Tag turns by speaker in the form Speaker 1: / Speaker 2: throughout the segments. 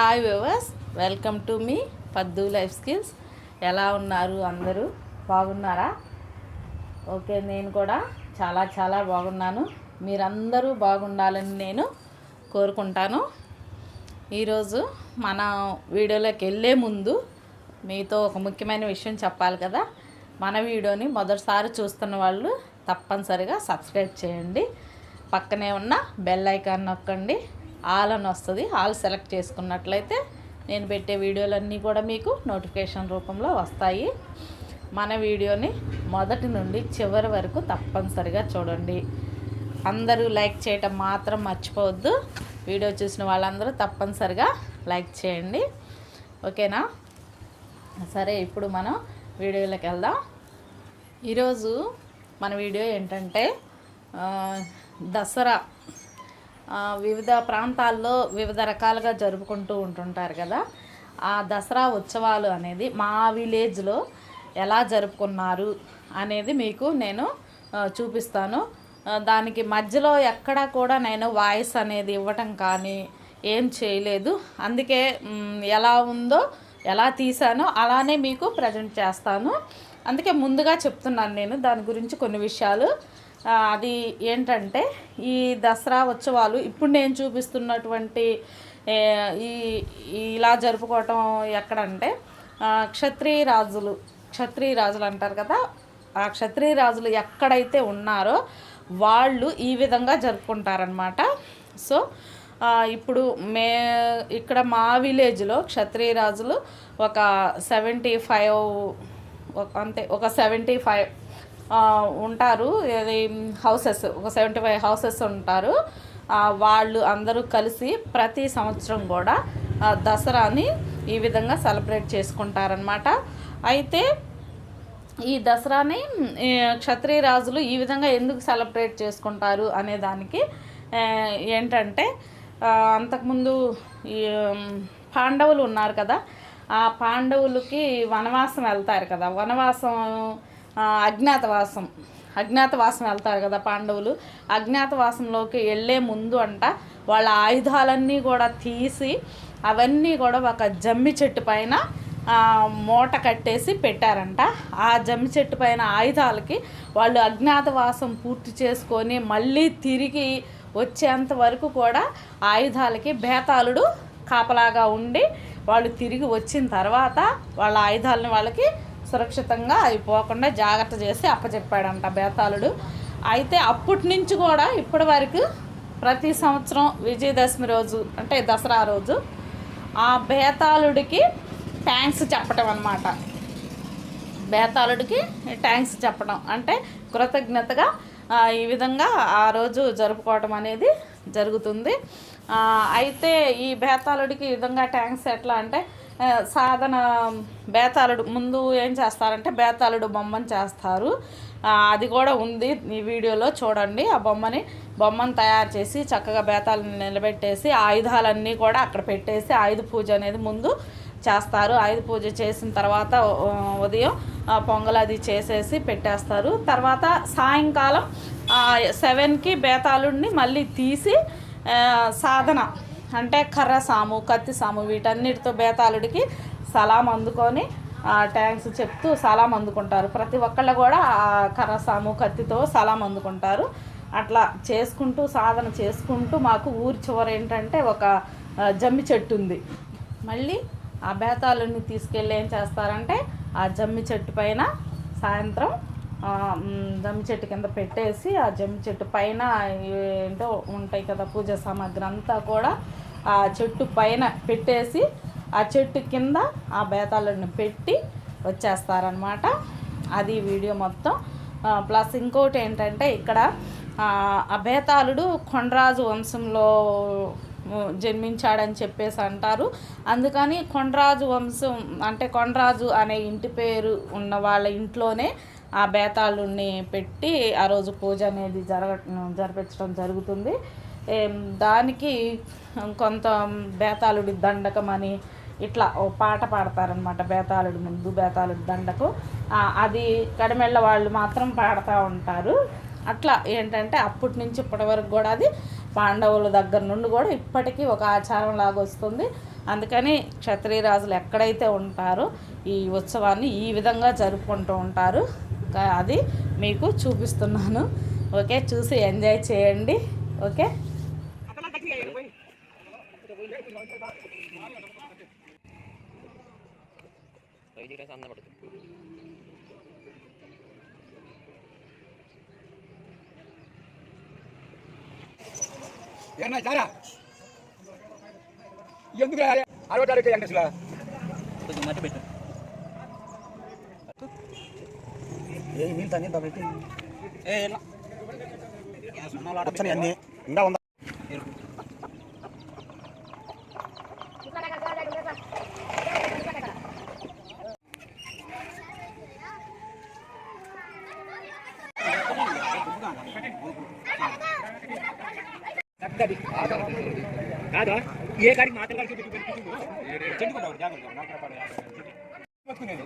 Speaker 1: Hi viewers welcome to మీ Paddu life skills ఎలా ఉన్నారు అందరూ? బాగున్నారా? ఓకే నేను కూడా చాలా చాలా బాగున్నాను. మీరందరూ బాగుండాలని నేను కోరుకుంటాను. ఈరోజు మన వీడియోలోకి వెళ్ళే ముందు మీతో ఒక ముఖ్యమైన విషయం చెప్పాలి కదా. మన వీడియోని మొదటిసారి చూస్తున్న వాళ్ళు తప్పనిసరిగా సబ్స్క్రైబ్ చేయండి. పక్కనే ఉన్న బెల్ ఐకాన్ నొక్కండి. ఆల్ అని వస్తుంది. ఆల్ సెలెక్ట్ చేసుకున్నట్లయితే నేను పెట్టే వీడియోలన్నీ కూడా మీకు నోటిఫికేషన్ రూపంలో వస్తాయి. మన వీడియోని మొదటి నుండి చివరి వరకు తప్పనిసరిగా చూడండి. అందరూ లైక్ చేయటం మాత్రం మర్చిపోవద్దు. వీడియో చూసిన వాళ్ళందరూ తప్పనిసరిగా లైక్ చేయండి. ఓకేనా? సరే ఇప్పుడు మనం వీడియోలోకి వెళ్దాం. ఈరోజు మన వీడియో ఏంటంటే దసరా. వివిధ ప్రాంతాల్లో వివిధ రకాలుగా జరుపుకుంటూ ఉంటుంటారు కదా. ఆ దసరా ఉత్సవాలు అనేది మా విలేజ్లో ఎలా జరుపుకున్నారు అనేది మీకు నేను చూపిస్తాను. దానికి మధ్యలో ఎక్కడా కూడా నేను వాయిస్ అనేది ఇవ్వటం కానీ ఏం చేయలేదు. అందుకే ఎలా ఉందో ఎలా తీసానో అలానే మీకు ప్రజెంట్ చేస్తాను. అందుకే ముందుగా చెప్తున్నాను నేను దాని గురించి కొన్ని విషయాలు. అది ఏంటంటే ఈ దసరా ఉత్సవాలు ఇప్పుడు నేను చూపిస్తున్నటువంటి ఈ ఇలా జరుపుకోవటం ఎక్కడంటే ఆ, క్షత్రియ రాజులు క్షత్రియ రాజులు అంటారు కదా ఆ క్షత్రియ రాజులు ఎక్కడైతే ఉన్నారో వాళ్ళు ఈ విధంగా జరుపుకుంటారనమాట సో ఇప్పుడు మే ఇక్కడ మా విలేజ్లో క్షత్రియ రాజులు ఒక సెవెంటీ ఫైవ్ అంతే ఒక సెవెంటీ ఫైవ్ ఉంటారు. ఇది హౌసెస్ ఒక సెవెంటీ ఫైవ్ హౌసెస్ ఉంటారు. వాళ్ళు అందరూ కలిసి ప్రతి సంవత్సరం కూడా దసరాని ఈ విధంగా సెలబ్రేట్ చేసుకుంటారనమాట అయితే ఈ దసరాని క్షత్రియ రాజులు ఈ విధంగా ఎందుకు సెలబ్రేట్ చేసుకుంటారు అనే దానికి ఏంటంటే అంతకుముందు ఈ పాండవులు ఉన్నారు కదా ఆ పాండవులకి వనవాసం వెళ్తారు కదా. వనవాసం అజ్ఞాతవాసం. అజ్ఞాతవాసం వెళ్తారు కదా పాండవులు. అజ్ఞాతవాసంలోకి వెళ్ళే ముందు అంట వాళ్ళ ఆయుధాలన్నీ కూడా తీసి అవన్నీ కూడా ఒక జమ్మి చెట్టు పైన మూట కట్టేసి పెట్టారంట. ఆ జమ్మి చెట్టు పైన ఆయుధాలకి వాళ్ళు అజ్ఞాతవాసం పూర్తి చేసుకొని మళ్ళీ తిరిగి వచ్చేంత వరకు కూడా ఆయుధాలకి బేతాళుడు కాపలాగా ఉండి వాళ్ళు తిరిగి వచ్చిన తర్వాత వాళ్ళ ఆయుధాలని వాళ్ళకి సురక్షితంగా అవి పోకుండా జాగ్రత్త చేసి అప్పచెప్పాడంట బేతాళుడు. అయితే అప్పటి నుంచి కూడా ఇప్పటి వరకు ప్రతి సంవత్సరం విజయదశమి రోజు అంటే దసరా రోజు ఆ బేతాళుడికి థ్యాంక్స్ చెప్పటం అనమాట బేతాళుడికి థ్యాంక్స్ చెప్పడం అంటే కృతజ్ఞతగా ఈ విధంగా ఆ రోజు జరుపుకోవటం అనేది జరుగుతుంది. అయితే ఈ బేతాళుడికి ఈ విధంగా ట్యాంక్స్ ఎట్లా అంటే సాధన బేతాళుడు ముందు ఏం చేస్తారంటే బేతాళుడు బొమ్మను చేస్తారు. అది కూడా ఉంది ఈ వీడియోలో చూడండి. ఆ బొమ్మని బొమ్మను తయారు చేసి చక్కగా బేతాలను నిలబెట్టేసి ఆయుధాలన్నీ కూడా అక్కడ పెట్టేసి ఆయుధ పూజ అనేది ముందు చేస్తారు. ఆయుధ పూజ చేసిన తర్వాత ఉదయం ఆ, పొంగల్ అది చేసేసి పెట్టేస్తారు. తర్వాత సాయంకాలం సెవెన్కి బేతాళుడిని మళ్ళీ తీసి సాధన అంటే కర్ర సాము కత్తి సాము వీటన్నిటితో బేతాళుడికి సలాం అందుకొని ట్యాంక్స్ చెప్తూ సలాం అందుకుంటారు. ప్రతి ఒక్కళ్ళు కూడా ఆ కర్ర సాము కత్తితో సలాం అందుకుంటారు. అట్లా చేసుకుంటూ సాధన చేసుకుంటూ మాకు ఊరి చివర ఏంటంటే ఒక జమ్మి చెట్టు ఉంది. మళ్ళీ ఆ బేతాళుని తీసుకెళ్ళి ఏం చేస్తారంటే ఆ జమ్మి చెట్టు పైన సాయంత్రం జమ్మి చెట్టు కింద పెట్టేసి ఆ జమ్మి చెట్టు పైన ఏంటో ఉంటాయి కదా పూజ సామాగ్రి అంతా కూడా ఆ చెట్టు పైన పెట్టేసి ఆ చెట్టు కింద ఆ బేతాలను పెట్టి వచ్చేస్తారనమాట అది వీడియో మొత్తం. ప్లస్ ఇంకోటి ఏంటంటే ఇక్కడ ఆ, బేతాళుడు కొండరాజు వంశంలో జన్మించాడని చెప్పేసి అంటారు. అందుకని కొండరాజు వంశం అంటే కొండరాజు అనే ఇంటి పేరు ఉన్న వాళ్ళ ఇంట్లోనే ఆ బేతాళుడిని పెట్టి ఆ రోజు పూజ అనేది జరగ జరిపించడం జరుగుతుంది. దానికి కొంత బేతాళుడి దండకం అని ఇట్లా ఓ పాట పాడతారనమాట బేతాళుడి ముందు బేతాళుడి దండకు. అది కడిమెళ్ళ వాళ్ళు మాత్రం పాడుతూ ఉంటారు. అట్లా ఏంటంటే అప్పటి నుంచి ఇప్పటి వరకు కూడా అది పాండవుల దగ్గర నుండి కూడా ఇప్పటికీ ఒక ఆచారం లాగా వస్తుంది. అందుకని క్షత్రియ రాజులు ఎక్కడైతే ఉంటారో ఈ ఉత్సవాన్ని ఈ విధంగా జరుపుకుంటూ ఉంటారు. అది మీకు చూపిస్తున్నాను. ఓకే చూసి ఎంజాయ్ చేయండి. ఓకే?
Speaker 2: ఎందుకు అరవై తారీఖు వెంకటేశ్వర
Speaker 3: కొంచెం మట్టి పెట్టు. ఏ నీళ్ళు తగ్గిందా పెట్టి? ఏ వచ్చాయి అన్నీ. ఇంకా ఉందా?
Speaker 2: కాదా? ఏ కాడికి మాత్రం కలిసి చెప్పుకునేది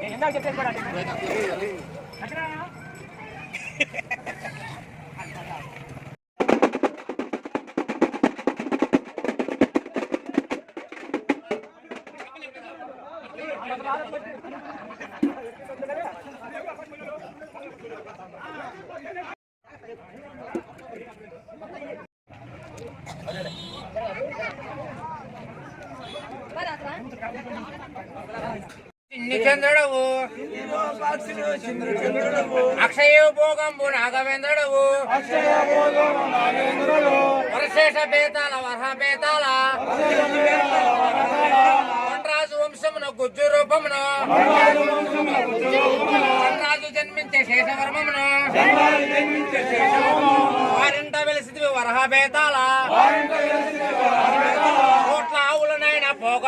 Speaker 2: నేను ఇందాక ఎంత చెప్పేసి
Speaker 4: చంద్రుడవు. అక్షయ భోగంబు నాగవేంద్రుడవు. వరశేష బేతాల వరహ బేతాల. వనరాజు వంశమున గుజ్జు రూపమును. వనరాజు జన్మించే శేషవర్మమును. వారింట వెలిసి వరహ బేతాల.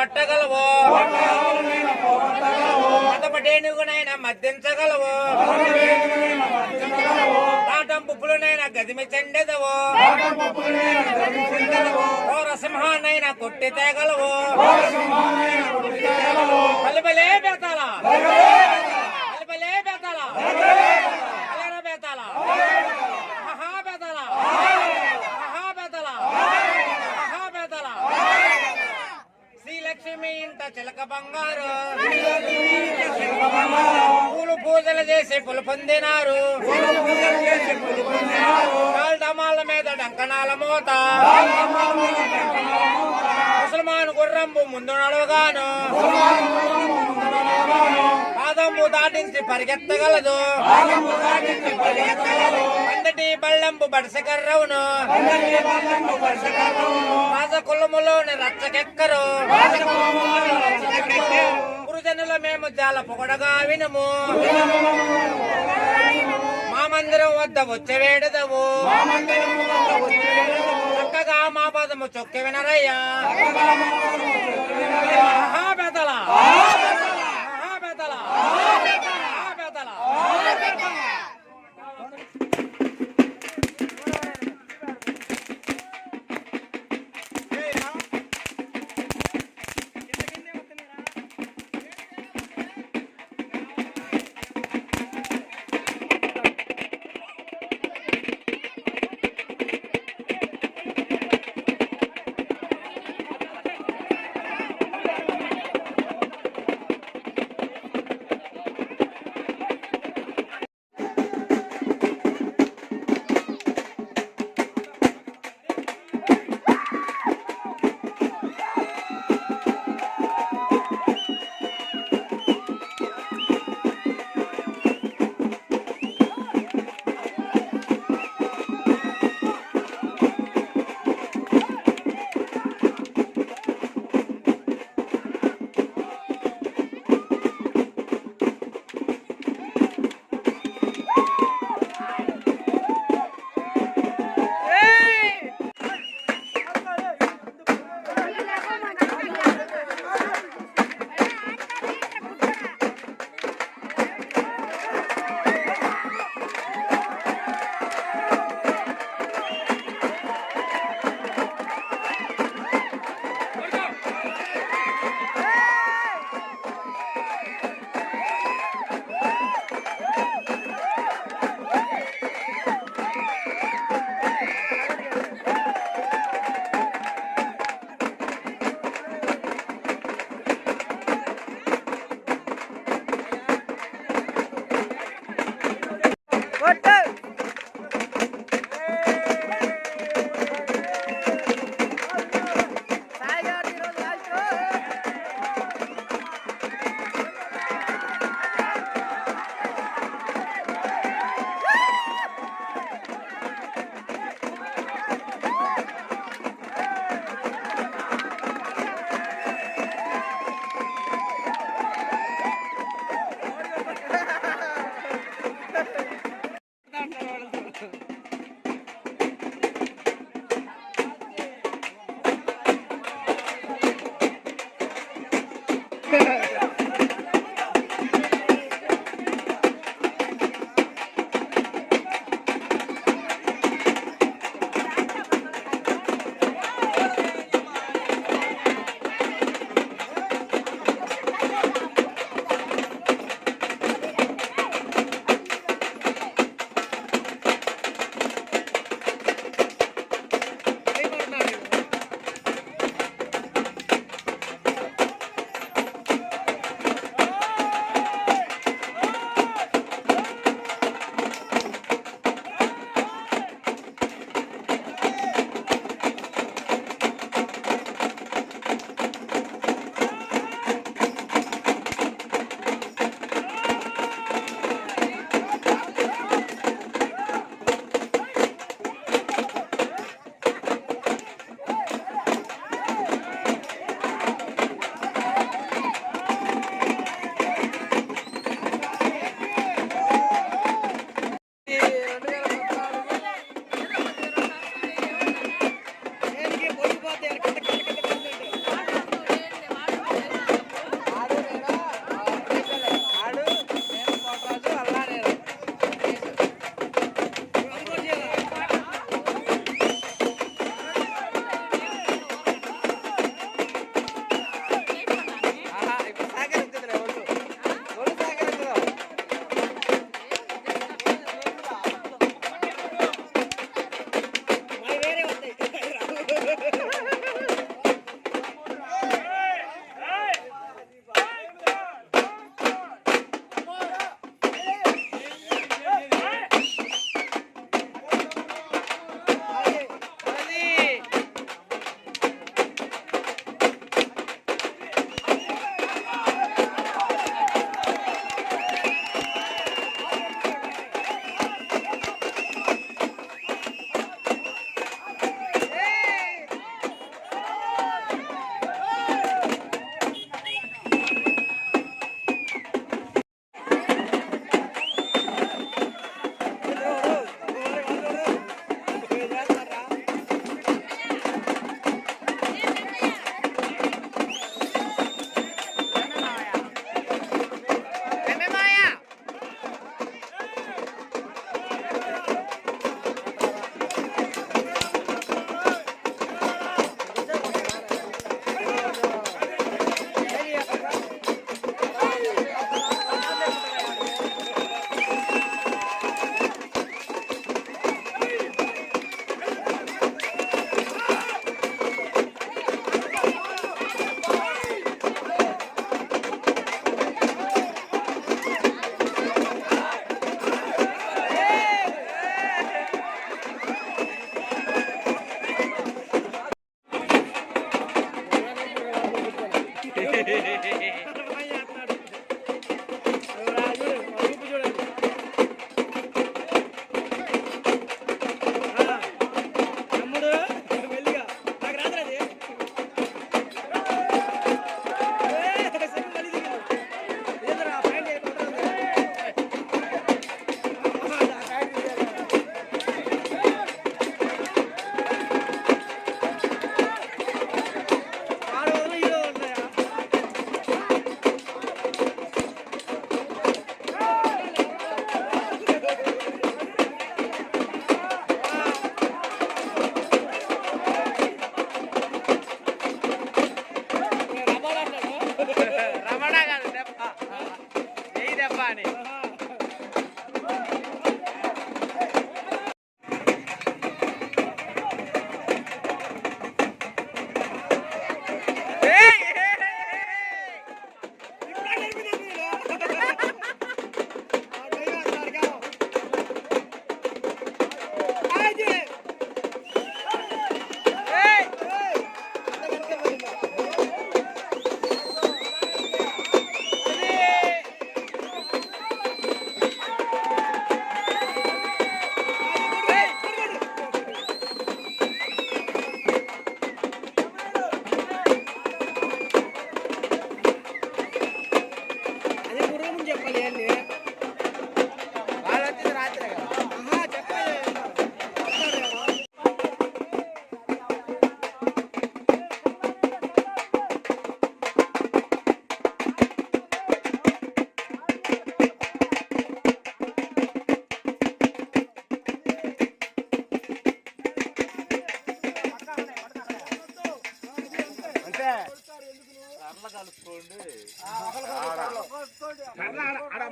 Speaker 4: పోగొట్టగలవు? మతపటేనుగునైనా మద్దించగలవు? తాటంపులనైనా గదిమి చెండెదవు? ఓ రసింహానైనా కొట్టి తేగలవు బలిబలే బేతాల బలిబలే బేతాల బలేర బేతాల మహా బేతాల మహా బేతాల మహా బేతాల శ్రీలక్ష్మి ఇంట చిలక బంగారు పూలు పూజలు చేసి పులు పొందినారు కాల్డమాల మీద డంకనాల మూత. ముసల్మాన్ గుర్రంబు ముందు నడవగాను. పాదంబు దాటించి పరిగెత్తగలదు. అందటి బళ్ళంబు బడసకర్రవును. రాజకులములోని రచ్చకెక్కరు. గురుజనుల మేము చాలా పొగడగా వినము. మా మందిరం వద్ద వచ్చేవేడదవు చక్కగా మా పదము చొక్క వినరయ్యా. మహాబెదల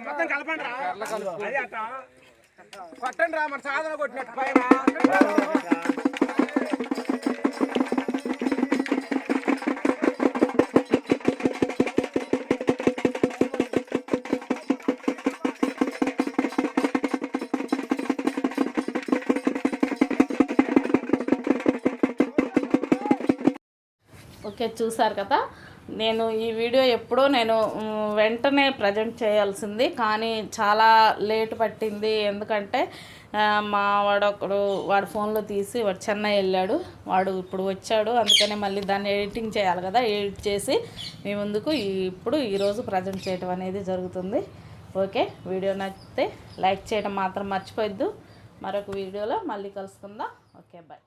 Speaker 2: మొత్తం కలపండి రా. కొట్టండి రా మన సాధన కొట్టినట్టు పైన.
Speaker 1: ఓకే చూసారు కదా? నేను ఈ వీడియో ఎప్పుడో నేను వెంటనే ప్రజెంట్ చేయాల్సింది. కానీ చాలా లేట్ పట్టింది. ఎందుకంటే మా వాడొకడు వాడు ఫోన్లో తీసి వాడు చెన్నై వెళ్ళాడు. వాడు ఇప్పుడు వచ్చాడు. అందుకనే మళ్ళీ దాన్ని ఎడిటింగ్ చేయాలి కదా. ఎడిట్ చేసి మీ ముందుకు ఇప్పుడు ఈరోజు ప్రజెంట్ చేయడం అనేది జరుగుతుంది. ఓకే? వీడియో నచ్చితే లైక్ చేయడం మాత్రం మర్చిపోయిద్దు. మరొక వీడియోలో మళ్ళీ కలుసుకుందాం. Okay bye.